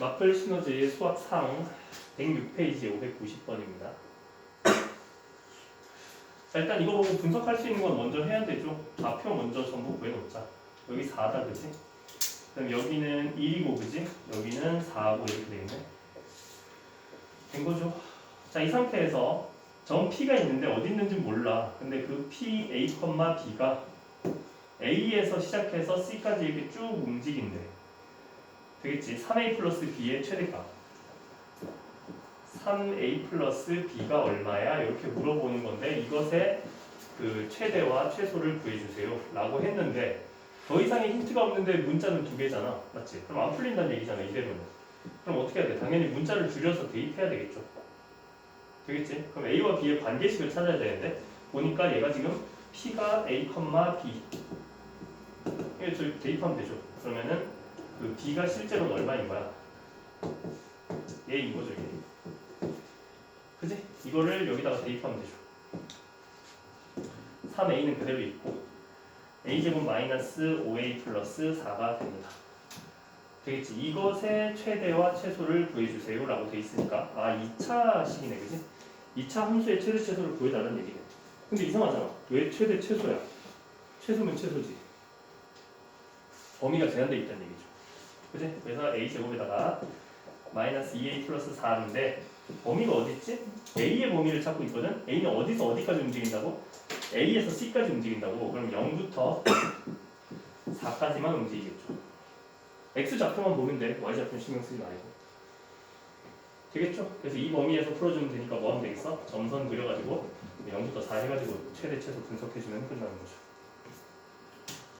마플 시너지 수학 상 106페이지 590번입니다. 자, 일단 이거 보고 분석할 수 있는 건 먼저 해야 되죠. 좌표 먼저 전부 구해놓자. 여기 4다, 그지? 그럼 여기는 1이고, 그지? 여기는 4고 이렇게 되겠네. 된 거죠. 자, 이 상태에서 점 P가 있는데 어디 있는지 몰라. 근데 그 P, A, B가 A에서 시작해서 C까지 이렇게 쭉 움직인대. 되겠지? 3A 플러스 B의 최대값. 3A 플러스 B가 얼마야? 이렇게 물어보는 건데 이것의 그 최대와 최소를 구해주세요. 라고 했는데 더 이상의 힌트가 없는데 문자는 두 개잖아. 맞지? 그럼 안 풀린다는 얘기잖아. 이대로는. 그럼 어떻게 해야 돼? 당연히 문자를 줄여서 대입해야 되겠죠. 되겠지? 그럼 A와 B의 관계식을 찾아야 되는데 보니까 얘가 지금 P가 A, B 이거 저기 대입하면 되죠. 그러면은 그 B가 실제로는 얼마인 거야? 얘인 거죠, 얘. 그지? 이거를 여기다가 대입하면 되죠. 3A는 그대로 있고 A제곱 마이너스 5A 플러스 4가 됩니다. 되겠지? 이것의 최대와 최소를 구해주세요 라고 돼 있으니까 아 2차 식이네 그지? 2차 함수의 최대 최소를 구해달라는 얘기네 근데 이상하잖아 왜 최대 최소야? 최소면 최소지 범위가 제한돼 있다는 얘기죠 그지? 그래서 a제곱에다가 마이너스 2a 플러스 4인데 범위가 어디 있지? a의 범위를 찾고 있거든 a는 어디서 어디까지 움직인다고? a에서 c까지 움직인다고 그럼 0부터 4까지만 움직이겠죠 x 좌표만 보면 돼. y 좌표 신경 쓰지 말고. 되겠죠? 그래서 이 범위에서 풀어주면 되니까 뭐 하면 되겠어? 점선 그려가지고 0부터 4 해가지고 최대 최소 분석해주면 끝나는 거죠.